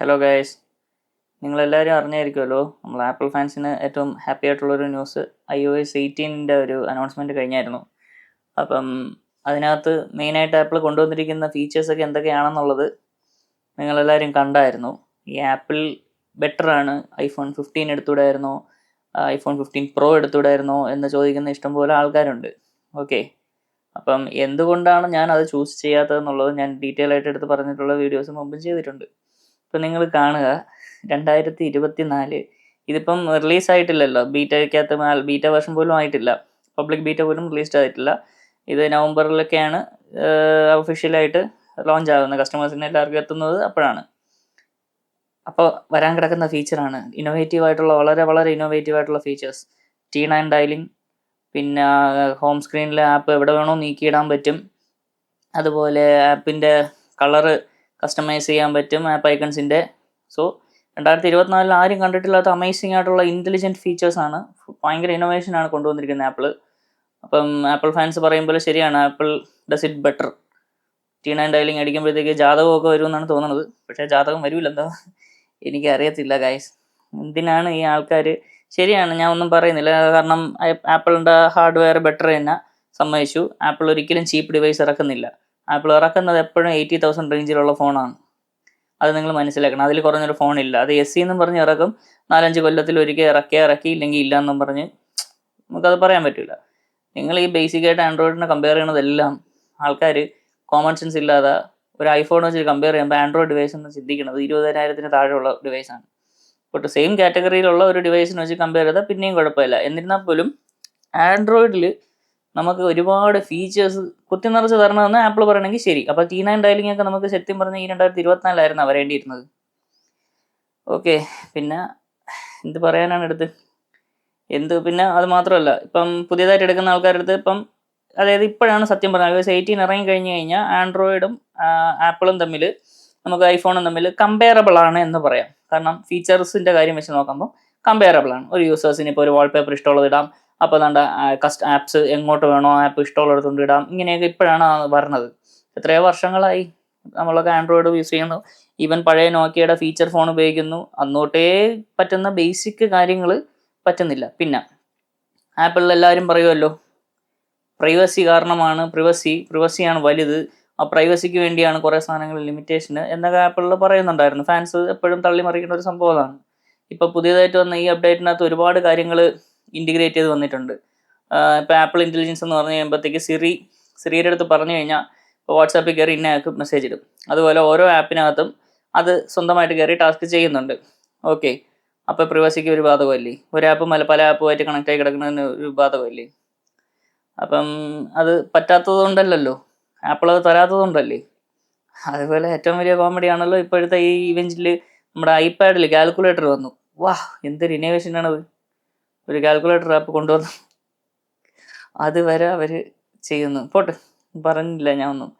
Hello guys നിങ്ങളെല്ലാവരും അറിഞ്ഞായിരിക്കുമല്ലോ നമ്മൾ apple ഫാൻസിന് ഏറ്റവും ഹാപ്പി ആയിട്ടുള്ളൊരു ന്യൂസ് ഐ ഒ എസ് എയ്റ്റീനിന്റെ ഒരു അനൗൺസ്മെന്റ് കഴിഞ്ഞായിരുന്നു. അപ്പം അതിനകത്ത് മെയിനായിട്ട് ആപ്പിൾ കൊണ്ടുവന്നിരിക്കുന്ന ഫീച്ചേഴ്സൊക്കെ എന്തൊക്കെയാണെന്നുള്ളത് നിങ്ങളെല്ലാവരും കണ്ടായിരുന്നു. ഈ ആപ്പിൾ ബെറ്ററാണ് ഐഫോൺ ഫിഫ്റ്റീൻ എടുത്തുവിടായിരുന്നോ. ഐഫോൺ ഫിഫ്റ്റീൻ പ്രോ എടുത്തുവിടായിരുന്നോ എന്ന് ചോദിക്കുന്ന ഇഷ്ടംപോലെ ആൾക്കാരുണ്ട്. ഓക്കെ അപ്പം എന്തുകൊണ്ടാണ് ഞാൻ അത് ചൂസ് ചെയ്യാത്തതെന്നുള്ളത് ഞാൻ ഡീറ്റെയിൽ ആയിട്ട് എടുത്ത് പറഞ്ഞിട്ടുള്ള വീഡിയോസ് മുമ്പും ചെയ്തിട്ടുണ്ട്. ഇപ്പം നിങ്ങൾ കാണുക. രണ്ടായിരത്തി ഇരുപത്തി നാല് ഇതിപ്പം റിലീസ് ആയിട്ടില്ലല്ലോ. ബീറ്റയ്ക്കകത്ത് ബീറ്റ വേർഷൻ പോലും ആയിട്ടില്ല. പബ്ലിക് ബീറ്റ പോലും റിലീസ് ആയിട്ടില്ല. ഇത് നവംബറിലൊക്കെയാണ് ഒഫീഷ്യലായിട്ട് ലോഞ്ച് ആകുന്നത് കസ്റ്റമേഴ്സിന് എല്ലാവർക്കും എത്തുന്നത് അപ്പോഴാണ്. അപ്പോൾ വരാൻ കിടക്കുന്ന ഫീച്ചറാണ് ഇന്നോവേറ്റീവ് ആയിട്ടുള്ള വളരെ വളരെ ഇന്നോവേറ്റീവ് ആയിട്ടുള്ള ഫീച്ചേഴ്സ് ടി നയൻ ഡയലിംഗ് പിന്നെ ഹോം സ്ക്രീനിലെ ആപ്പ് എവിടെ വേണോ നീക്കിയിടാൻ പറ്റും. അതുപോലെ ആപ്പിന്റെ കളറ് കസ്റ്റമൈസ് ചെയ്യാൻ പറ്റും ആപ്പ് ഐക്കൺസിന്റെ സോ രണ്ടായിരത്തി ഇരുപത്തിനാലിൽ ആരും കണ്ടിട്ടില്ലാത്ത അമേസിംഗ് ആയിട്ടുള്ള ഇന്റലിജന്റ് ഫീച്ചേഴ്സാണ് ഭയങ്കര ഇന്നോവേഷനാണ് കൊണ്ടുവന്നിരിക്കുന്നത് ആപ്പിൾ അപ്പം ആപ്പിൾ ഫാൻസ് പറയുമ്പോൾ ശരിയാണ് Apple does it better T nine dialing അടിക്കുമ്പോഴത്തേക്ക് ജാതകമൊക്കെ വരുമെന്നാണ് തോന്നുന്നത്. പക്ഷേ ജാതകം വരില്ല എന്താ. എനിക്ക് അറിയത്തില്ല ഗൈസ് എന്തിനാണ് ഈ ആൾക്കാർ ശരിയാണ് ഞാൻ ഒന്നും പറയുന്നില്ല. കാരണം ആപ്പിളിന്റെ ഹാർഡ്വെയർ ബെറ്റർ തന്നെ. സമ്മതിച്ചു. ആപ്പിൾ ഒരിക്കലും ചീപ്പ് ഡിവൈസ് ഇറക്കുന്നില്ല. ആപ്പിൾ ഇറക്കുന്നത് എപ്പോഴും എയ്റ്റി തൗസൻഡ് റേഞ്ചിലുള്ള ഫോണാണ്. അത് നിങ്ങൾ മനസ്സിലാക്കണം. അതിൽ കുറഞ്ഞൊരു ഫോണില്ല. അത് എസ് സി എന്നും പറഞ്ഞ് ഇറക്കും. നാലഞ്ച് കൊല്ലത്തിൽ ഒരിക്കൽ ഇറക്കിയ ഇറക്കി ഇല്ലെങ്കിൽ ഇല്ല എന്നും പറഞ്ഞ് നമുക്കത് പറയാൻ പറ്റില്ല നിങ്ങൾ ഈ ബേസിക് ആയിട്ട് ആൻഡ്രോയിഡിനെ കമ്പയർ ചെയ്യണതെല്ലാം ആൾക്കാർ കോമൺ സെൻസ് ഇല്ലാതെ ഒരു ഐഫോൺ വെച്ച് കമ്പയർ ചെയ്യുമ്പോൾ ആൻഡ്രോയിഡ് ഡിവൈസ് എന്ന് ചിന്തിക്കുന്നത് ഇരുപതിനായിരത്തിന് താഴെയുള്ള ഡിവൈസാണ് ബട്ട് സെയിം കാറ്റഗറിയിലുള്ള ഒരു ഡിവൈസിനെ വെച്ച് കമ്പയർ ചെയ്താൽ പിന്നെയും കുഴപ്പമില്ല. എന്നിരുന്നാൽ പോലും ആൻഡ്രോയിഡിൽ നമുക്ക് ഒരുപാട് ഫീച്ചേഴ്സ് കുത്തി നിറച്ച് തരണമെന്ന് ആപ്പിൾ പറയണമെങ്കിൽ ശരി. അപ്പോൾ ടി നയൻ ഡയലിംഗ് ഒക്കെ നമുക്ക് സത്യം പറഞ്ഞ ഈ രണ്ടായിരത്തി ഇരുപത്തിനാലായിരുന്നു വരേണ്ടിയിരുന്നത് ഓക്കെ പിന്നെ എന്ത് പറയാനാണ് എടുത്ത്? എന്ത് പിന്നെ അത് മാത്രമല്ല ഇപ്പം പുതിയതായിട്ട് എടുക്കുന്ന ആൾക്കാരുടെ അടുത്ത് ഇപ്പം അതായത് ഇപ്പോഴാണ് സത്യം പറഞ്ഞത്. ഐ എയ്റ്റീൻ ഇറങ്ങി കഴിഞ്ഞ് കഴിഞ്ഞാൽ ആൻഡ്രോയിഡും ആപ്പിളും തമ്മിൽ നമുക്ക് ഐഫോണും തമ്മിൽ കമ്പയറബിൾ ആണ് എന്ന് പറയാം. കാരണം ഫീച്ചേഴ്സിന്റെ കാര്യം വെച്ച് നോക്കുമ്പോൾ കമ്പയറബിൾ ആണ്. ഒരു യൂസേഴ്സിന് ഇപ്പോൾ ഒരു വാൾപേപ്പർ ഇഷ്ടമുള്ളത് ഇടാം. അപ്പോൾ എന്താ കസ്റ്റ് ആപ്സ് എങ്ങോട്ട് വേണോ ആപ്പ് ഇഷ്ടമുള്ളിടത്തുകൊണ്ട് ഇടാം. ഇങ്ങനെയൊക്കെ ഇപ്പോഴാണ് വരണത്. എത്രയോ വർഷങ്ങളായി നമ്മളൊക്കെ ആൻഡ്രോയിഡ് യൂസ് ചെയ്യുന്നു. ഈവൻ പഴയ നോക്കിയയുടെ ഫീച്ചർ ഫോൺ ഉപയോഗിക്കുന്നു. അന്നോട്ടേ പറ്റുന്ന ബേസിക് കാര്യങ്ങൾ പറ്റുന്നില്ല. പിന്നെ ആപ്പിളിൽ എല്ലാവരും പറയുമല്ലോ പ്രൈവസി കാരണമാണ് പ്രിവസി പ്രിവസിയാണ് വലുത്. ആ പ്രൈവസിക്ക് വേണ്ടിയാണ് കുറേ സാധനങ്ങൾ ലിമിറ്റേഷൻ എന്നൊക്കെ ആപ്പിളിൽ പറയുന്നുണ്ടായിരുന്നു. ഫാൻസ് എപ്പോഴും തള്ളി മറിക്കുന്ന ഒരു സംഭവമാണ് ഇപ്പോൾ പുതിയതായിട്ട് വന്ന ഈ അപ്ഡേറ്റിനകത്ത് ഒരുപാട് കാര്യങ്ങൾ ഇന്റിഗ്രേറ്റ് ചെയ്ത് വന്നിട്ടുണ്ട്. ഇപ്പോൾ ആപ്പിൾ ഇന്റലിജൻസ് എന്ന് പറഞ്ഞു കഴിയുമ്പോഴത്തേക്ക് സിറി സിറിയുടെ അടുത്ത് പറഞ്ഞു കഴിഞ്ഞാൽ ഇപ്പോൾ വാട്സാപ്പിൽ കയറി ഇന്ന ആൾക്ക് മെസ്സേജ് ഇടും. അതുപോലെ ഓരോ ആപ്പിനകത്തും അത് സ്വന്തമായിട്ട് കയറി ടാസ്ക് ചെയ്യുന്നുണ്ട്. ഓക്കെ അപ്പോൾ പ്രൈവസിക്ക് ഒരു ബാധകമല്ലേ? ഒരു ആപ്പ് പല പല ആപ്പുമായിട്ട് കണക്ട് ആയി കിടക്കുന്നതിന് ഒരു ബാധകമല്ലേ? അപ്പം അത് പറ്റാത്തത് കൊണ്ടല്ലല്ലോ? ആപ്പിൾ അത് തരാത്തത് കൊണ്ടല്ലേ? അതുപോലെ ഏറ്റവും വലിയ കോമഡി ആണല്ലോ ഇപ്പോഴത്തെ ഈ ഇവന്റിൽ നമ്മുടെ ഐപാഡിൽ കാൽക്കുലേറ്റർ വന്നു. വാ എന്തൊരു ഇന്നോവേഷനാണത് ഒരു കാൽക്കുലേറ്റർ ആപ്പ് കൊണ്ടുവന്നു അതുവരെ അവർ ചെയ്യുന്നു. പോട്ടെ പറഞ്ഞില്ല ഞാൻ ഒന്നും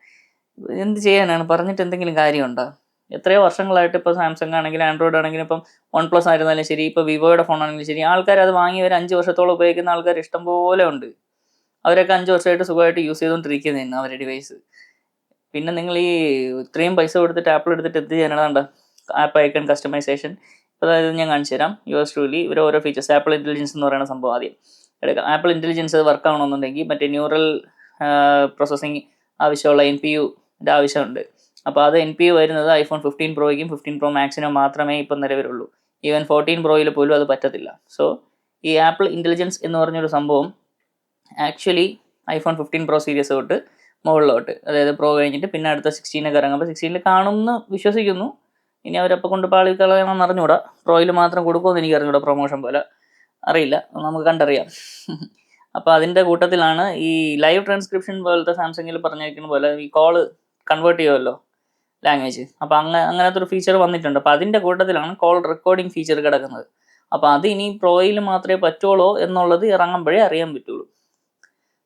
എന്ത് ചെയ്യാനാണ്? പറഞ്ഞിട്ട് എന്തെങ്കിലും കാര്യമുണ്ടോ? എത്രയോ വർഷങ്ങളായിട്ട് ഇപ്പോൾ സാംസങ് ആണെങ്കിലും ആൻഡ്രോയിഡ് ആണെങ്കിലും ഇപ്പം വൺ പ്ലസ് ആയിരുന്നാലും ശരി ഇപ്പോൾ വിവോയുടെ ഫോൺ ആണെങ്കിലും ശരി ആൾക്കാർ അത് വാങ്ങി ഒരു അഞ്ച് വർഷത്തോളം ഉപയോഗിക്കുന്ന ആൾക്കാർ ഇഷ്ടം പോലെ ഉണ്ട്. അവരൊക്കെ അഞ്ച് വർഷമായിട്ട് സുഖമായിട്ട് യൂസ് ചെയ്തുകൊണ്ടിരിക്കുന്നതാണ് അവരുടെ ഡിവൈസ് പിന്നെ നിങ്ങൾ ഈ ഇത്രയും പൈസ കൊടുത്തിട്ട് ആപ്പിൾ എടുത്തിട്ട് എന്ത് ചെയ്യാനാണ് ആപ്പ് ഐക്കൺ കസ്റ്റമൈസേഷൻ അതായത് ഞാൻ കാണിച്ചു തരാം. യു എസ് ട്രൂലി ഇവർ ഓരോ ഫീച്ചേഴ്സ് ആപ്പിൾ ഇന്റലിജൻസ് എന്ന് പറയുന്ന സംഭവം ആദ്യം എടുക്കാം. ആപ്പിൾ ഇന്റലിജൻസ് വർക്ക് ആവണമെന്നുണ്ടെങ്കിൽ മറ്റേ ന്യൂറൽ പ്രോസസ്സിങ് ആവശ്യമുള്ള എൻ പി യുന്റെ ആവശ്യമുണ്ട്. അപ്പോൾ അത് എൻ പി യു വരുന്നത് ഐഫോൺ ഫിഫ്റ്റീൻ പ്രോയ്ക്കും ഫിഫ്റ്റീൻ പ്രോ മാക്സിനും മാത്രമേ ഇപ്പം നിലവിലുള്ളൂ ഈവൻ ഫോർട്ടീൻ പ്രോയിൽ പോലും അത് പറ്റത്തില്ല. സോ ഈ ആപ്പിൾ ഇന്റലിജൻസ് എന്ന് പറഞ്ഞൊരു സംഭവം actually iPhone fifteen Pro series തൊട്ട് മുകളിലോട്ട് അതായത് പ്രോ കഴിഞ്ഞിട്ട് പിന്നെ അടുത്ത സിക്സ്റ്റീനൊക്കെ ഇറങ്ങുമ്പോൾ സിക്സ്റ്റീനിൽ കാണുമെന്ന് വിശ്വസിക്കുന്നു. ഇനി അവരപ്പം കൊണ്ട് പാളി കളയണമെന്ന് അറിഞ്ഞൂടാ. പ്രോയിൽ മാത്രം കൊടുക്കുമെന്ന് എനിക്ക് അറിഞ്ഞൂടാ പ്രൊമോഷൻ പോലെ. അറിയില്ല. നമുക്ക് കണ്ടറിയാം. അപ്പോൾ അതിന്റെ കൂട്ടത്തിലാണ് ഈ ലൈവ് ട്രാൻസ്ക്രിപ്ഷൻ പോലത്തെ സാംസങ്ങിൽ പറഞ്ഞിരിക്കുന്ന പോലെ ഈ കോൾ കൺവേർട്ട് ചെയ്യുമല്ലോ ലാംഗ്വേജ് അപ്പോൾ അങ്ങനെ അങ്ങനത്തെ ഒരു ഫീച്ചർ വന്നിട്ടുണ്ട്. അപ്പോൾ അതിന്റെ കൂട്ടത്തിലാണ് കോൾ റെക്കോർഡിംഗ് ഫീച്ചർ കിടക്കുന്നത്. അപ്പോൾ അത് ഇനി പ്രോയിൽ മാത്രമേ പറ്റുള്ളൂ എന്നുള്ളത് ഇറങ്ങുമ്പോഴേ അറിയാൻ പറ്റുള്ളൂ.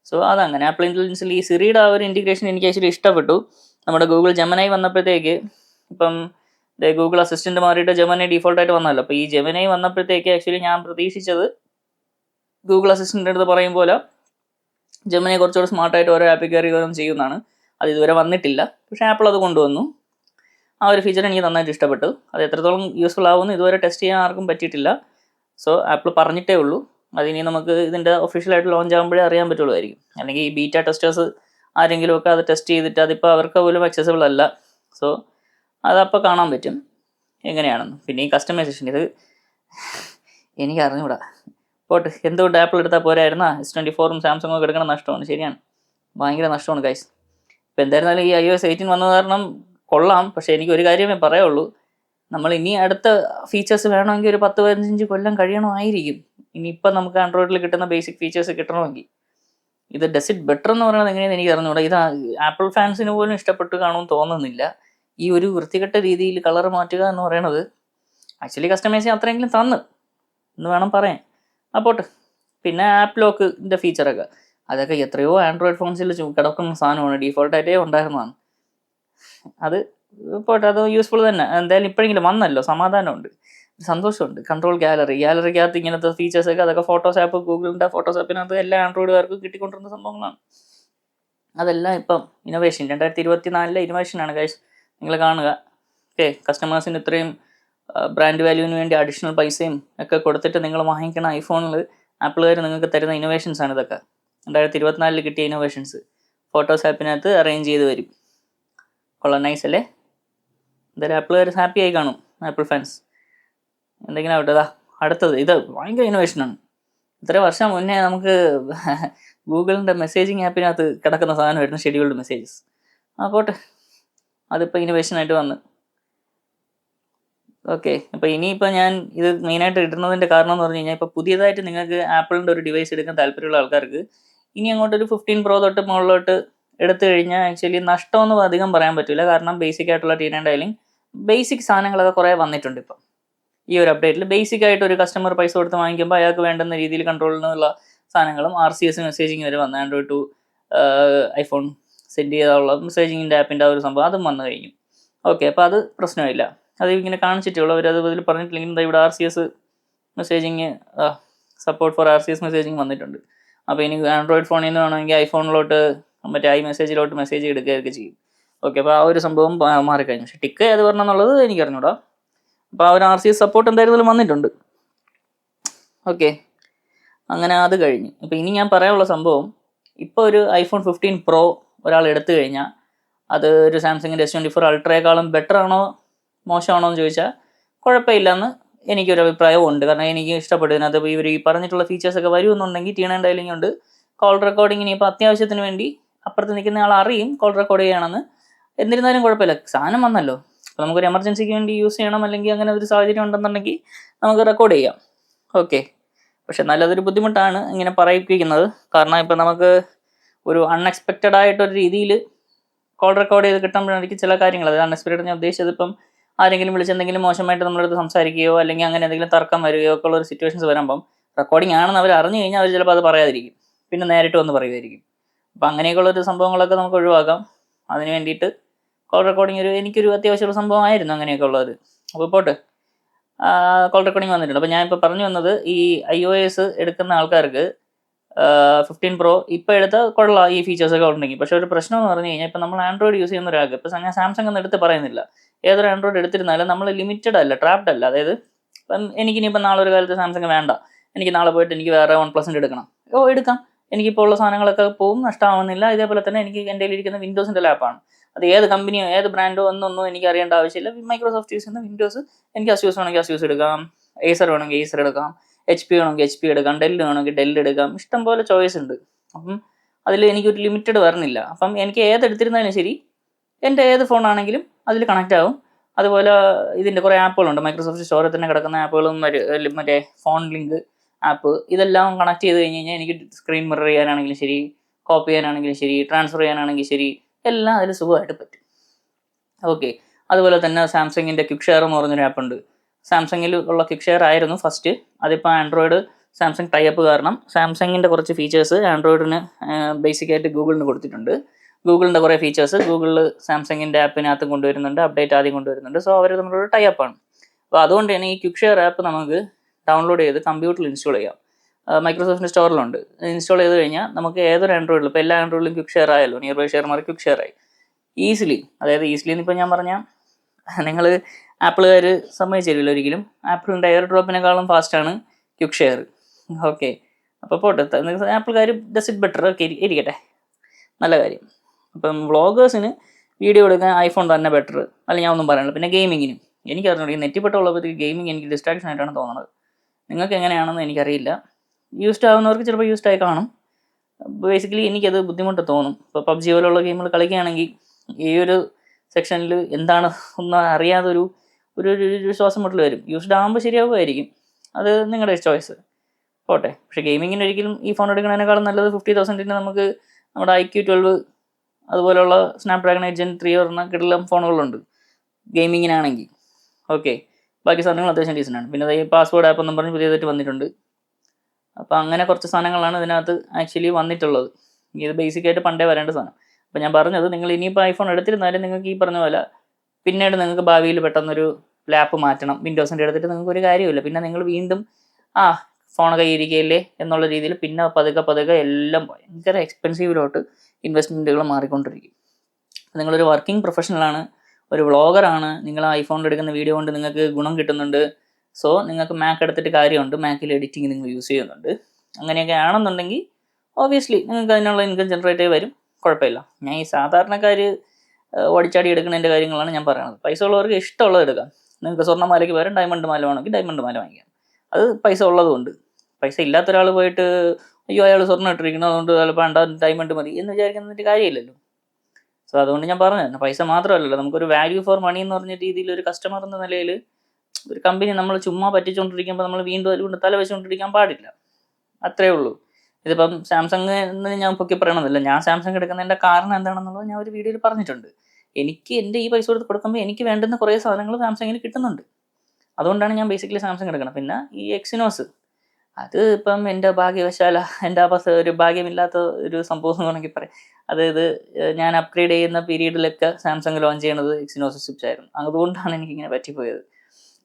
സോ അതങ്ങനെ. ആപ്പിൾ ഇന്റലിജൻസിൽ ഈ സിറിയുടെ ആ ഒരു ഇന്റിഗ്രേഷൻ എനിക്ക് ആക്ച്വലി ഇഷ്ടപ്പെട്ടു. നമ്മുടെ ഗൂഗിൾ ജമനായി വന്നപ്പോഴത്തേക്ക് ഇപ്പം ഗൂഗിൾ അസിസ്റ്റന്റ് മാറിയിട്ട് ജെമനെ ഡിഫോൾട്ട് ആയിട്ട് വന്നല്ലോ അപ്പോൾ ഈ ജെമനെ വന്നപ്പോഴത്തേക്ക് ആക്ച്വലി ഞാൻ പ്രതീക്ഷിച്ചത് ഗൂഗിൾ അസിസ്റ്റന്റ് അടുത്ത് പറയും പോലെ ജെമനെ കുറച്ചുകൂടെ സ്മാർട്ടായിട്ട് ഓരോ ആപ്പിൽ കയറി ഓരോന്നും ചെയ്യുന്നതാണ്. അത് ഇതുവരെ വന്നിട്ടില്ല. പക്ഷെ ആപ്പിൾ അത് കൊണ്ടുവന്നു. ആ ഒരു ഫീച്ചർ എനിക്ക് നന്നായിട്ട് ഇഷ്ടപ്പെട്ടു. അത് എത്രത്തോളം യൂസ്ഫുൾ ആവുമെന്ന് ഇതുവരെ ടെസ്റ്റ് ചെയ്യാൻ ആർക്കും പറ്റിയിട്ടില്ല. സോ ആപ്പിൾ പറഞ്ഞിട്ടേ ഉള്ളൂ. അതിനി നമുക്ക് ഇതിന്റെ ഒഫീഷ്യലായിട്ട് ലോഞ്ച് ആകുമ്പോഴേ അറിയാൻ പറ്റുള്ളൂ അല്ലെങ്കിൽ ഈ ബീറ്റ ടെസ്റ്റേഴ്സ് ആരെങ്കിലുമൊക്കെ അത് ടെസ്റ്റ് ചെയ്തിട്ട് അതിപ്പോൾ അവർക്ക് പോലും അക്സസിബിൾ അല്ല. സോ അതപ്പോൾ കാണാൻ പറ്റും. എങ്ങനെയാണെന്ന്. പിന്നെ ഈ കസ്റ്റമൈസേഷൻ ഇത് എനിക്ക് അറിഞ്ഞൂടാ പോട്ട് എന്തുകൊണ്ട് ആപ്പിൾ എടുത്താൽ പോരായിരുന്നാ? എസ് ട്വന്റി ഫോറും സാംസങ്ങും ഒക്കെ എടുക്കണം നഷ്ടമാണ്. ശരിയാണ്. ഭയങ്കര നഷ്ടമാണ് ഗൈസ് ഇപ്പം എന്തായിരുന്നാലും ഈ ഐ ഒ എസ് എയ്റ്റീൻ വന്നത് കാരണം കൊള്ളാം. പക്ഷേ എനിക്ക് ഒരു കാര്യമേ പറയുള്ളൂ നമ്മൾ ഇനി അടുത്ത ഫീച്ചേഴ്സ് വേണമെങ്കിൽ ഒരു പത്ത് പതിനഞ്ച് കൊല്ലം കഴിയണമായിരിക്കും ഇനിയിപ്പം നമുക്ക് ആൻഡ്രോയിഡിൽ കിട്ടുന്ന ബേസിക് ഫീച്ചേഴ്സ് കിട്ടണമെങ്കിൽ. ഇത് ഡെസിറ്റ് ബെറ്റർ എന്ന് പറയുന്നത് എങ്ങനെയാണെന്ന് എനിക്ക് അറിഞ്ഞുകൂടാ ഇത് ആപ്പിൾ ഫാൻസിന് പോലും ഇഷ്ടപ്പെട്ട് കാണുമെന്ന് തോന്നുന്നില്ല. ഈ ഒരു വൃത്തികെട്ട രീതിയിൽ കളർ മാറ്റുക എന്ന് പറയണത് ആക്ച്വലി കസ്റ്റമൈസ് അത്രയെങ്കിലും തന്ന്. എന്ന് വേണം പറയാൻ. അപ്പോട്ട് പോട്ടെ. പിന്നെ ആപ്പ് ലോക്കിന്റെ ഫീച്ചറൊക്കെ അതൊക്കെ എത്രയോ ആൻഡ്രോയിഡ് ഫോൺസിൽ കിടക്കുന്ന സാധനമാണ്. ഡീഫോൾട്ടായിട്ടേ ഉണ്ടായിരുന്നതാണ്. അത് പോട്ടെ അത് യൂസ്ഫുൾ തന്നെ. എന്തായാലും ഇപ്പോഴെങ്കിലും വന്നല്ലോ. സമാധാനമുണ്ട്. സന്തോഷമുണ്ട്. കൺട്രോൾ ഗാലറി ഗാലറിക്കകത്ത് ഇങ്ങനത്തെ ഫീച്ചേഴ്സൊക്കെ അതൊക്കെ ഫോട്ടോസ് ആപ്പ് ഗൂഗിളിന്റെ ഫോട്ടോസ് ആപ്പിനകത്ത് എല്ലാ ആൻഡ്രോയിഡുകാർക്കും കിട്ടിക്കൊണ്ടിരുന്ന സംഭവങ്ങളാണ്. അതെല്ലാം ഇപ്പം ഇന്നോവേഷൻ രണ്ടായിരത്തി ഇരുപത്തി നാലിലെ ഇന്നോവേഷനാണ് ഗൈസ് നിങ്ങൾ കാണുക. ഓക്കെ കസ്റ്റമേഴ്സിന് ഇത്രയും ബ്രാൻഡ് വാല്യൂവിന് വേണ്ടി അഡീഷണൽ പൈസയും ഒക്കെ കൊടുത്തിട്ട് നിങ്ങൾ വാങ്ങിക്കണ ഐഫോണിൽ ആപ്പിളുകാർ നിങ്ങൾക്ക് തരുന്ന ഇന്നോവേഷൻസ് ആണ് ഇതൊക്കെ. രണ്ടായിരത്തി ഇരുപത്തിനാലിൽ കിട്ടിയ ഇന്നോവേഷൻസ് ഫോട്ടോസ് ആപ്പിനകത്ത് അറേഞ്ച് ചെയ്ത് വരും. കൊള്ളാം നൈസ് അല്ലേ? എന്തായാലും ആപ്പിളുകാർ ഹാപ്പി ആയി കാണും ആപ്പിൾ ഫാൻസ് എന്തെങ്കിലും ആവട്ടെ അതാ അടുത്തത്. ഇത് ഭയങ്കര ഇന്നോവേഷനാണ് ഇത്ര വർഷം മുന്നേ നമുക്ക് ഗൂഗിളിന്റെ മെസ്സേജിങ് ആപ്പിനകത്ത് കിടക്കുന്ന സാധനമായിരുന്നു ഷെഡ്യൂൾഡ് മെസ്സേജസ് ആ പോട്ടെ. അതിപ്പോൾ ഇന്നോവേഷനായിട്ട് വന്ന്. ഓക്കെ അപ്പോൾ ഇനിയിപ്പോൾ ഞാൻ ഇത് മെയിനായിട്ട് ഇടുന്നതിന്റെ കാരണം എന്ന് പറഞ്ഞു കഴിഞ്ഞാൽ ഇപ്പോൾ പുതിയതായിട്ട് നിങ്ങൾക്ക് ആപ്പിളിന്റെ ഒരു ഡിവൈസ് എടുക്കാൻ താല്പര്യമുള്ള ആൾക്കാർക്ക് ഇനി അങ്ങോട്ട് ഒരു ഫിഫ്റ്റീൻ പ്രോ തൊട്ട് മുകളിലോട്ട് എടുത്തു കഴിഞ്ഞാൽ ആക്ച്വലി നഷ്ടമൊന്നും അധികം പറയാൻ പറ്റില്ല കാരണം ബേസിക് ആയിട്ടുള്ള ടീൻ ഡയലിംഗ് ബേസിക് സാധനങ്ങളൊക്കെ കുറേ വന്നിട്ടുണ്ട് ഇപ്പം. ഈ ഒരു അപ്ഡേറ്റിൽ ബേസിക് ആയിട്ട് ഒരു കസ്റ്റമർ പൈസ കൊടുത്ത് വാങ്ങിക്കുമ്പോൾ അയാൾക്ക് വേണ്ടുന്ന രീതിയിൽ കൺട്രോളിനുള്ള സാധനങ്ങളും ആർ സി എസ് മെസ്സേജിങ് വരെ വന്ന് ആൻഡ്രോയിഡ് ടു ഐഫോൺ സെൻഡ് ചെയ്താലുള്ള മെസ്സേജിങ്ങിന്റെ ആപ്പിന്റെ ആ ഒരു സംഭവം അതും വന്നു കഴിഞ്ഞു. ഓക്കെ അപ്പോൾ അത് പ്രശ്നമില്ല. അത് ഇങ്ങനെ കാണിച്ചിട്ടുള്ളൂ. അവർ അത് ഇതിൽ പറഞ്ഞിട്ടില്ലെങ്കിൽ ഇവിടെ R C S messaging support for R C S messaging വന്നിട്ടുണ്ട്. അപ്പോൾ ഇനി ആൻഡ്രോയിഡ് ഫോണിൽ നിന്ന് വേണമെങ്കിൽ ഐഫോണിലോട്ട് മറ്റേ ഐ മെസ്സേജിലോട്ട് മെസ്സേജ് എടുക്കുകയൊക്കെ ചെയ്യും. ഓക്കെ അപ്പോൾ ആ ഒരു സംഭവം മാറി മാറിക്കഴിഞ്ഞു. പക്ഷേ ടിക്ക് ഏത് പറഞ്ഞെന്നുള്ളത് എനിക്ക് അറിഞ്ഞൂടാ. അപ്പോൾ ആ ഒരു ആർ സി എസ് സപ്പോർട്ട് എന്തായിരുന്നാലും വന്നിട്ടുണ്ട്. ഓക്കെ അങ്ങനെ അത് കഴിഞ്ഞു. അപ്പോൾ ഇനി ഞാൻ പറയാനുള്ള സംഭവം ഇപ്പോൾ ഒരു ഐഫോൺ ഫിഫ്റ്റീൻ പ്രോ ഒരാൾ എടുത്തു കഴിഞ്ഞാൽ അത് ഒരു സാംസങ്ങിന്റെ എസ് ട്വന്റി ഫോർ അൾട്രയേക്കാളും ബെറ്റർ ആണോ മോശമാണോ എന്ന് ചോദിച്ചാൽ കുഴപ്പമില്ലെന്ന് എനിക്കൊരു അഭിപ്രായവും ഉണ്ട്. കാരണം എനിക്ക് ഇഷ്ടപ്പെട്ടു ഇതിനകത്ത് ഇവർ ഈ പറഞ്ഞിട്ടുള്ള ഫീച്ചേഴ്സൊക്കെ വരുമെന്നുണ്ടെങ്കിൽ ടീൺ ആൻഡ് ഡയലിംഗ് ഉണ്ട്. കോൾ റെക്കോർഡിങ്ങിന് ഇപ്പോൾ അത്യാവശ്യത്തിന് വേണ്ടി അപ്പുറത്ത് നിൽക്കുന്ന ആൾ അറിയും കോൾ റെക്കോർഡ് ചെയ്യണമെന്ന് എന്നിരുന്നാലും കുഴപ്പമില്ല. സാധനം വന്നല്ലോ. അപ്പോൾ നമുക്കൊരു എമർജൻസിക്ക് വേണ്ടി യൂസ് ചെയ്യണം അല്ലെങ്കിൽ അങ്ങനെ ഒരു സാഹചര്യം ഉണ്ടെന്നുണ്ടെങ്കിൽ നമുക്ക് റെക്കോർഡ് ചെയ്യാം. ഓക്കെ പക്ഷെ നല്ലതൊരു ബുദ്ധിമുട്ടാണ് ഇങ്ങനെ പറയിപ്പിക്കുന്നത്. കാരണം ഇപ്പം നമുക്ക് ഒരു അൺഎക്സ്പെക്റ്റഡ് ആയിട്ടൊരു രീതിയിൽ കോൾ റെക്കോർഡ് ചെയ്ത് കിട്ടുമ്പോഴായിരിക്കും ചില കാര്യങ്ങൾ. അത് അൺഎക്സ്പെക്റ്റഡ് ഞാൻ ഉദ്ദേശിച്ചത് ഇപ്പം ആരെങ്കിലും വിളിച്ച് എന്തെങ്കിലും മോശമായിട്ട് നമ്മളടുത്ത് സംസാരിക്കുകയോ അല്ലെങ്കിൽ അങ്ങനെ എന്തെങ്കിലും തർക്കം വരികയോ ഒക്കെ ഉള്ള ഒരു സിറ്റുവേഷൻസ് വരുമ്പം റെക്കോർഡിംഗ് ആണെന്ന് അവർ അറിഞ്ഞു കഴിഞ്ഞാൽ അവർ ചിലപ്പോൾ അത് പറയാതിരിക്കും. പിന്നെ നേരിട്ട് വന്ന് പറയുമായിരിക്കും. അപ്പം അങ്ങനെയൊക്കെയുള്ള ഒരു സംഭവങ്ങളൊക്കെ നമുക്ക് ഒഴിവാക്കാം. അതിന് വേണ്ടിയിട്ട് കോൾ റെക്കോർഡിംഗ് ഒരു എനിക്കൊരു അത്യാവശ്യമുള്ള സംഭവമായിരുന്നു അങ്ങനെയൊക്കെ ഉള്ളത്. അപ്പോൾ പോട്ടെ. കോൾ റെക്കോർഡിംഗ് വന്നിട്ടുണ്ട്. അപ്പോൾ ഞാനിപ്പോൾ പറഞ്ഞു വന്നത് ഈ ഐ ഒ എസ് എടുക്കുന്ന ആൾക്കാർക്ക് ഫിഫ്റ്റീൻ പ്രോ ഇപ്പോൾ എടുത്ത കൊള്ളാം ഈ ഫീച്ചേഴ്സ് ഒക്കെ ഉണ്ടെങ്കിൽ. പക്ഷേ ഒരു പ്രശ്നം എന്ന് പറഞ്ഞു കഴിഞ്ഞാൽ ഇപ്പോൾ നമ്മൾ ആൻഡ്രോയിഡ് യൂസ് ചെയ്യുന്ന ഒരാൾക്ക് ഇപ്പോൾ ഞാൻ സാംസങ് എന്ന് എടുത്ത് പറയുന്നില്ല. ഏതൊരു ആൻഡ്രോയിഡ് എടുത്തിരുന്നാലും നമ്മൾ ലിമിറ്റഡ് അല്ല ട്രാപ്ഡ് അല്ല. അതായത് ഇപ്പം എനിക്കിനിയിപ്പോൾ നാളെ ഒരു കാലത്ത് സാംസങ് വേണ്ട. എനിക്ക് നാളെ പോയിട്ട് എനിക്ക് വേറെ വൺ പ്ലസിന്റെ എടുക്കണം. ഓ എടുക്കാം. എനിക്കിപ്പോൾ ഉള്ള സാധനങ്ങളൊക്കെ പോവും നഷ്ടമാവുന്നില്ല ഇതേപോലെ തന്നെ എനിക്ക് എന്റെ ഇരിക്കുന്ന വിൻഡോസിന്റെ ലാപ്പാണ് അത് ഏത് കമ്പനിയോ ഏത് ബ്രാൻഡോ എന്നൊന്നും എനിക്ക് അറിയേണ്ട ആവശ്യമില്ല. മൈക്രോസോഫ്റ്റ് യൂസ് ചെയ്യുന്ന വിൻഡോസ് എനിക്ക് അസ്യൂസ് വേണമെങ്കിൽ അസ്യൂസ് എടുക്കാം. ഏസർ വേണമെങ്കിൽ ഏസർ എടുക്കാം. എച്ച് പി വേണമെങ്കിൽ എച്ച് പി എടുക്കാം ഡെൽ വേണമെങ്കിൽ ഡെൽ എടുക്കാം. ഇഷ്ടം പോലെ ചോയ്സ് ഉണ്ട്. അപ്പം അതിൽ എനിക്കൊരു ലിമിറ്റഡ് വരുന്നില്ല. അപ്പം എനിക്ക് ഏതെടുത്തിരുന്നാലും ശരി എന്റെ ഏത് ഫോണാണെങ്കിലും അതിൽ കണക്റ്റ് ആവും. അതുപോലെ ഇതിന്റെ കുറേ ആപ്പുകളുണ്ട് മൈക്രോസോഫ്റ്റ് സ്റ്റോറിൽ തന്നെ കിടക്കുന്ന ആപ്പുകളും മറ്റ് ഫോൺ ലിങ്ക് ആപ്പ് ഇതെല്ലാം കണക്ട് ചെയ്ത് കഴിഞ്ഞ് കഴിഞ്ഞാൽ എനിക്ക് സ്ക്രീൻ മിറർ ചെയ്യാനാണെങ്കിലും ശരി കോപ്പി ചെയ്യാനാണെങ്കിലും ശരി ട്രാൻസ്ഫർ ചെയ്യാനാണെങ്കിലും ശരി എല്ലാം അതിൽ സുഖമായിട്ട് പറ്റും. ഓക്കെ അതുപോലെ തന്നെ സാംസങ്ങിന്റെ ക്വിക്ക് ഷെയർ എന്ന് പറഞ്ഞൊരു ആപ്പ് ഉണ്ട്. സാംസങ്ങിൽ ഉള്ള ക്വിക്ക് ഷെയർ ആയിരുന്നു ഫസ്റ്റ് അതിപ്പോൾ ആൻഡ്രോയിഡ് സാംസങ് ടൈപ്പ് കാരണം സാംസങ്ങിന്റെ കുറച്ച് ഫീച്ചേഴ്സ് ആൻഡ്രോയിഡിന് ബേസിക്കായിട്ട് ഗൂഗിളിന് കൊടുത്തിട്ടുണ്ട്. ഗൂഗിളിന്റെ കുറേ ഫീച്ചേഴ്സ് ഗൂഗിളിൽ സാംസങ്ങിന്റെ ആപ്പിനകത്ത് കൊണ്ടുവരുന്നുണ്ട് അപ്ഡേറ്റ് ആദ്യം കൊണ്ടുവരുന്നുണ്ട്. സോ അവർ തമ്മിലൊരു ടൈപ്പ് ആണ്. അപ്പോൾ അതുകൊണ്ട് തന്നെ ഈ ക്വിക്ക് ഷെയർ ആപ്പ് നമുക്ക് ഡൗൺലോഡ് ചെയ്ത് കമ്പ്യൂട്ടറിൽ ഇൻസ്റ്റാൾ ചെയ്യാം. മൈക്രോസോഫ്റ്റിന്റെ സ്റ്റോറിലുണ്ട് ഇൻസ്റ്റാൾ ചെയ്ത് കഴിഞ്ഞാൽ നമുക്ക് ഏതൊരു ആൻഡ്രോയിഡിലും ഇപ്പോൾ എല്ലാ ആൻഡ്രോയിഡിലും ക്വിക്ക് ഷെയർ ആയല്ലോ. നിയർ ബൈ ഷെയർ മാറി ക്വിക്ക് ഷെയർ ആയി. ഈസിലി അതായത് ഈസിലി എന്നിപ്പോൾ ഞാൻ പറഞ്ഞാൽ നിങ്ങൾ ആപ്പിളുകാർ സമ്മതിച്ചിരില്ല ഒരിക്കലും. ആപ്പിളിന്റെ എയർ ഡ്രോപ്പിനെക്കാളും ഫാസ്റ്റാണ് ക്യുക്ക് ഷെയർ. ഓക്കെ. അപ്പോൾ പോട്ടെ. ആപ്പിൾക്കാർ ഡസ് ഇറ്റ് ബെറ്റർ ഓക്കെ ഇരിക്കട്ടെ. നല്ല കാര്യം. അപ്പം വ്ളോഗേഴ്സിന് വീഡിയോ എടുക്കാൻ ഐഫോൺ തന്നെ ബെറ്റർ അല്ല ഞാൻ ഒന്നും പറയണില്ല പിന്നെ ഗെയിമിങ്ങിനും. എനിക്ക് അറിഞ്ഞൂടെ നെറ്റിപ്പെട്ടുള്ളപ്പോഴത്തേക്ക് ഗെയിമിങ് എനിക്ക് ഡിസ്ട്രാക്ഷൻ ആയിട്ടാണ് തോന്നുന്നത് നിങ്ങൾക്ക് എങ്ങനെയാണെന്ന് എനിക്കറിയില്ല. യൂസ്ഡ് ആവുന്നവർക്ക് ചിലപ്പോൾ യൂസ്ഡ് ആയി കാണും. ബേസിക്കലി എനിക്കത് ബുദ്ധിമുട്ട് തോന്നും. ഇപ്പോൾ പബ്ജി പോലുള്ള ഗെയിമുകൾ കളിക്കുകയാണെങ്കിൽ ഈ ഒരു സെക്ഷനിൽ എന്താണ് ഒന്നും അറിയാതെ ഒരു ഒരു വിശ്വാസം മുട്ടൽ വരും. യൂസ്ഡ് ആകുമ്പോൾ ശരിയാവുമായിരിക്കും. അത് നിങ്ങളുടെ ചോയ്സ് പോട്ടെ. പക്ഷേ ഗെയിമിങ്ങിന് ഒരിക്കലും ഈ ഫോൺ എടുക്കുന്നതിനേക്കാളും നല്ലത് ഫിഫ്റ്റി തൗസൻഡിന് നമുക്ക് നമ്മുടെ ഐ ക്യു ട്വൽവ് അതുപോലെയുള്ള സ്നാപ്ഡ്രാഗൺ എയ്റ്റ് ജെൻ ത്രീ പറഞ്ഞ കിടലം ഫോണുകളുണ്ട് ഗെയിമിങ്ങിനാണെങ്കിൽ ഓക്കെ ബാക്കി സാധനങ്ങൾ അത്യാവശ്യം ഡീസന്റ് ആണ്. പിന്നെ ഈ പാസ്വേഡ് ആപ്പ് എന്നും പറഞ്ഞ് പുതിയതായിട്ട് വന്നിട്ടുണ്ട്. അപ്പോൾ അങ്ങനെ കുറച്ച് സാധനങ്ങളാണ് ഇതിനകത്ത് ആക്ച്വലി വന്നിട്ടുള്ളത്. ഇത് ബേസിക് ആയിട്ട് പണ്ടേ വരേണ്ട സാധനം. അപ്പോൾ ഞാൻ പറഞ്ഞത് നിങ്ങൾ ഇനിയിപ്പോൾ ഐഫോൺ എടുത്തിരുന്നാലും നിങ്ങൾക്ക് ഈ പറഞ്ഞ പോലെ പിന്നീട് നിങ്ങൾക്ക് ഭാവിയിൽ പെട്ടെന്നൊരു ലാപ്പ് മാറ്റണം. വിൻഡോസിന്റെ എടുത്തിട്ട് നിങ്ങൾക്ക് ഒരു കാര്യമില്ല പിന്നെ നിങ്ങൾ വീണ്ടും ആ ഫോൺ കയ്യിരിക്കയില്ലേ എന്നുള്ള രീതിയിൽ പിന്നെ പതുക്കെ പതുക്കെ എല്ലാം ഭയങ്കര എക്സ്പെൻസീവിലോട്ട് ഇൻവെസ്റ്റ്മെന്റുകൾ മാറിക്കൊണ്ടിരിക്കും. നിങ്ങളൊരു വർക്കിംഗ് പ്രൊഫഷണലാണ് ഒരു വ്ളോഗറാണ് നിങ്ങൾ ഐഫോണിൽ എടുക്കുന്ന വീഡിയോ കൊണ്ട് നിങ്ങൾക്ക് ഗുണം കിട്ടുന്നുണ്ട്. സോ നിങ്ങൾക്ക് മാക്ക് എടുത്തിട്ട് കാര്യമുണ്ട്. മാക്കിൽ എഡിറ്റിംഗ് നിങ്ങൾ യൂസ് ചെയ്യുന്നുണ്ട്. അങ്ങനെയൊക്കെ ആണെന്നുണ്ടെങ്കിൽ ഓബിയസ്ലി നിങ്ങൾക്ക് അതിനുള്ള ഇൻകം ജനറേറ്റ് വരും. കുഴപ്പമില്ല. ഞാൻ ഈ സാധാരണക്കാർ ഓടിച്ചാടി എടുക്കുന്നതിന്റെ കാര്യങ്ങളാണ് ഞാൻ പറയുന്നത്. പൈസ ഉള്ളവർക്ക് ഇഷ്ടമുള്ളത് എടുക്കാം. നിങ്ങൾക്ക് സ്വർണമാലയ്ക്ക് പകരം ഡയമണ്ട് മാല വേണമെങ്കിൽ ഡയമണ്ട് മാല വാങ്ങിക്കാം. അത് പൈസ ഉള്ളതുകൊണ്ട്. പൈസ ഇല്ലാത്ത ഒരാൾ പോയിട്ട് അയ്യോ അയാൾ സ്വർണം ഇട്ടിരിക്കുന്നത് അതുകൊണ്ട് ചിലപ്പോൾ വേണ്ട ഡയമണ്ട് മതി എന്ന് വിചാരിക്കുന്നതിന്റെ കാര്യമില്ലല്ലോ. സോ അതുകൊണ്ട് ഞാൻ പറഞ്ഞു പൈസ മാത്രമല്ലല്ലോ. നമുക്കൊരു വാല്യൂ ഫോർ മണി എന്ന് പറഞ്ഞ രീതിയിൽ ഒരു കസ്റ്റമർ എന്ന നിലയിൽ ഒരു കമ്പനി നമ്മൾ ചുമ്മാ പറ്റിച്ചുകൊണ്ടിരിക്കുമ്പോൾ നമ്മൾ വീണ്ടും അതുകൊണ്ട് തല വെച്ചുകൊണ്ടിരിക്കാൻ പാടില്ല. അത്രേ ഉള്ളൂ. ഇതിപ്പം സാംസങ് എന്ന് ഞാൻ പൊക്കി പറയണമെന്നില്ല ഞാൻ സാംസങ് എടുക്കുന്നതിന്റെ കാരണം എന്താണെന്നുള്ളത് ഞാൻ ഒരു വീഡിയോയിൽ പറഞ്ഞിട്ടുണ്ട്. എനിക്ക് എന്റെ ഈ പൈസ കൊടുത്ത് കൊടുക്കുമ്പോൾ എനിക്ക് വേണ്ടുന്ന കുറേ സാധനങ്ങൾ സാംസങ്ങിന് കിട്ടുന്നുണ്ട്. അതുകൊണ്ടാണ് ഞാൻ ബേസിക്കലി സാംസങ് എടുക്കണം പിന്നെ ഈ എക്സിനോസ്. അത് ഇപ്പം എന്റെ ഭാഗ്യവശാല എന്റെ ആ ഒരു ഭാഗ്യമില്ലാത്ത ഒരു സംഭവം എന്ന് വേണമെങ്കിൽ പറയാം. അതായത് ഞാൻ അപ്ഗ്രേഡ് ചെയ്യുന്ന പീരീഡിലൊക്കെ സാംസങ് ലോഞ്ച് ചെയ്യണത് എക്സിനോസ് സ്വിച്ച് ആയിരുന്നു അതുകൊണ്ടാണ് എനിക്കിങ്ങനെ പറ്റിപ്പോയത്.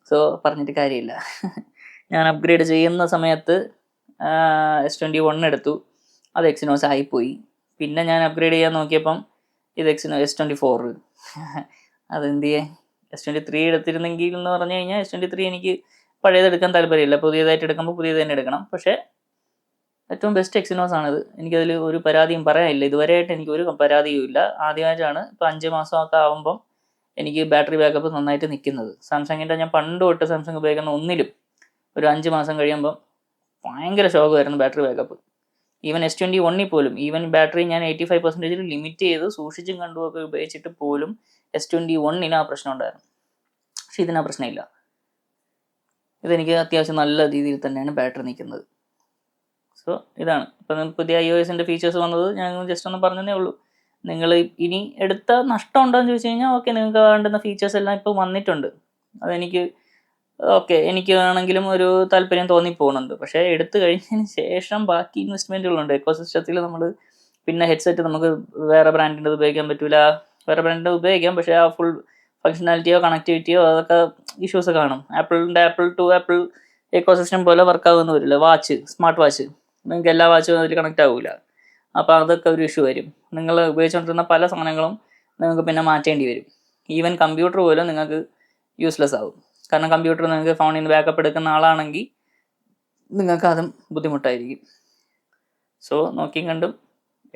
സോ പറഞ്ഞിട്ട് കാര്യമില്ല. ഞാൻ അപ്ഗ്രേഡ് ചെയ്യുന്ന സമയത്ത് എസ് ട്വന്റി വൺ എടുത്തു. അത് എക്സിനോസ് ആയിപ്പോയി. പിന്നെ ഞാൻ അപ്ഗ്രേഡ് ചെയ്യാൻ നോക്കിയപ്പം ഇത് എക്സിനോ എസ് ട്വന്റി ഫോർ അതെന്ത് ചെയ്യാൻ? എസ് ട്വന്റി ത്രീ എടുത്തിരുന്നെങ്കിൽ എന്ന് പറഞ്ഞു കഴിഞ്ഞാൽ എസ് ട്വന്റി ത്രീ എനിക്ക് പഴയത് എടുക്കാൻ താല്പര്യമില്ല. പുതിയതായിട്ട് എടുക്കുമ്പോൾ പുതിയത് തന്നെ എടുക്കണം. പക്ഷേ ഏറ്റവും ബെസ്റ്റ് എക്സിനോസ് ആണിത്. എനിക്കതിൽ ഒരു പരാതിയും പറയാനില്ല. ഇതുവരെയായിട്ട് എനിക്ക് ഒരു പരാതിയും ഇല്ല. ആദ്യമായിട്ടാണ് ഇപ്പോൾ അഞ്ച് മാസമൊക്കെ ആകുമ്പം എനിക്ക് ബാറ്ററി ബാക്കപ്പ് നന്നായിട്ട് നിൽക്കുന്നത്. സാംസങ്ങിന്റെ ഞാൻ പണ്ട് തൊട്ട് സാംസങ് ഉപയോഗിക്കുന്ന ഒന്നിലും ഒരു അഞ്ച് മാസം കഴിയുമ്പം ഭയങ്കര ശോകമായിരുന്നു battery backup even S twenty വണ്ണിൽ പോലും ഈവൻ ബാറ്ററി ഞാൻ എയ്റ്റി ഫൈവ് പെർസെന്റേജിൽ ലിമിറ്റ് ചെയ്ത് സൂക്ഷിച്ചും കണ്ടുമൊക്കെ ഉപയോഗിച്ചിട്ട് പോലും എസ് ട്വന്റി വണ്ണിന് ആ പ്രശ്നം ഉണ്ടായിരുന്നു. പക്ഷെ ഇതിന് ആ പ്രശ്നമില്ല ഇതെനിക്ക് അത്യാവശ്യം നല്ല രീതിയിൽ തന്നെയാണ് ബാറ്ററി നിൽക്കുന്നത്. സോ ഇതാണ്. ഇപ്പം പുതിയ ഐ ഒ എസിന്റെ ഫീച്ചേഴ്സ് വന്നത് ഞാൻ ജസ്റ്റ് ഒന്ന് പറഞ്ഞതേ ഉള്ളൂ. നിങ്ങൾ ഇനി എടുത്ത നഷ്ടം ഉണ്ടോ എന്ന് ചോദിച്ചു കഴിഞ്ഞാൽ ഓക്കെ നിങ്ങൾക്ക് വേണ്ടുന്ന ഫീച്ചേഴ്സ് എല്ലാം ഇപ്പോൾ വന്നിട്ടുണ്ട്. അതെനിക്ക് ഓക്കെ എനിക്ക് ആണെങ്കിലും ഒരു താല്പര്യം തോന്നിപ്പോകുന്നുണ്ട് പക്ഷേ എടുത്തു കഴിഞ്ഞതിന് ശേഷം ബാക്കി ഇൻവെസ്റ്റ്മെന്റുകളുണ്ട് എക്കോ സിസ്റ്റത്തിൽ നമ്മൾ പിന്നെ ഹെഡ്സെറ്റ് നമുക്ക് വേറെ ബ്രാൻഡിന്റെ ഉപയോഗിക്കാൻ പറ്റില്ല വേറെ ബ്രാൻഡിന്റെ ഉപയോഗിക്കാം. പക്ഷേ ആ ഫുൾ ഫങ്ഷനാലിറ്റിയോ കണക്ടിവിറ്റിയോ അതൊക്കെ ഇഷ്യൂസ് കാണും. ആപ്പിളിന്റെ Apple to Apple ecosystem പോലെ വർക്ക് ആകുമെന്ന് വരില്ല. വാച്ച് സ്മാർട്ട് വാച്ച് നിങ്ങൾക്ക് എല്ലാ വാച്ചും അതിൽ കണക്റ്റ് ആവില്ല അപ്പോൾ അതൊക്കെ ഒരു ഇഷ്യൂ വരും. നിങ്ങൾ ഉപയോഗിച്ചുകൊണ്ടിരുന്ന പല സാധനങ്ങളും നിങ്ങൾക്ക് പിന്നെ മാറ്റേണ്ടി വരും. ഈവൻ കമ്പ്യൂട്ടർ പോലും നിങ്ങൾക്ക് യൂസ്ലെസ് ആവും. കാരണം കമ്പ്യൂട്ടർ നിങ്ങൾക്ക് ഫോണിൽ നിന്ന് ബാക്കപ്പ് എടുക്കുന്ന ആളാണെങ്കിൽ നിങ്ങൾക്ക് അതും ബുദ്ധിമുട്ടായിരിക്കും. സോ നോക്കിയും കണ്ടും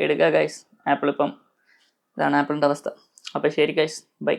എടുക്കുക ഗൈസ് ആപ്പിൾ ഇപ്പം ഇതാണ് ആപ്പിളിന്റെ അവസ്ഥ. അപ്പോൾ ശരി ഗൈസ് ബൈ